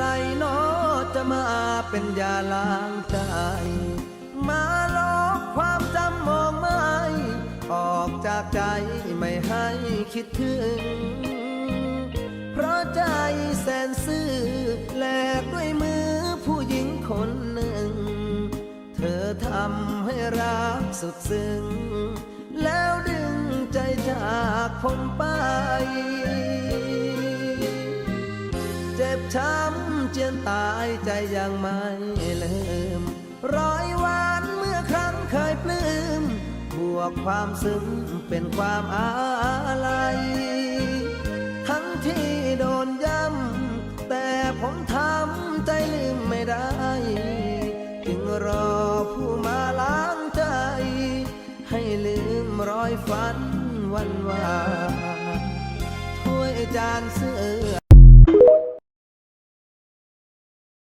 รนอจะมาเป็นยาล้างใจ มาลบความจำมองไม่ ออกจากใจไม่ให้คิดถึง เพราะใจแสนซื่อแลกด้วยมือผู้หญิงคนหนึ่ง เธอทำให้รักสุดซึ้ง แล้วดึงใจจากผมไป ช้ำเจียนตายใจยังไม่ลืมร้อยวันเมื่อครั้งเคยปลื้มบวกความซึ้งเป็นความอาลัย ทั้งที่โดนย้ำ แต่ผมทำใจลืมไม่ได้ จึงรอผู้มาล้างใจ ให้ลืมรอยฝันวันวานถ้วยจานเสื้อ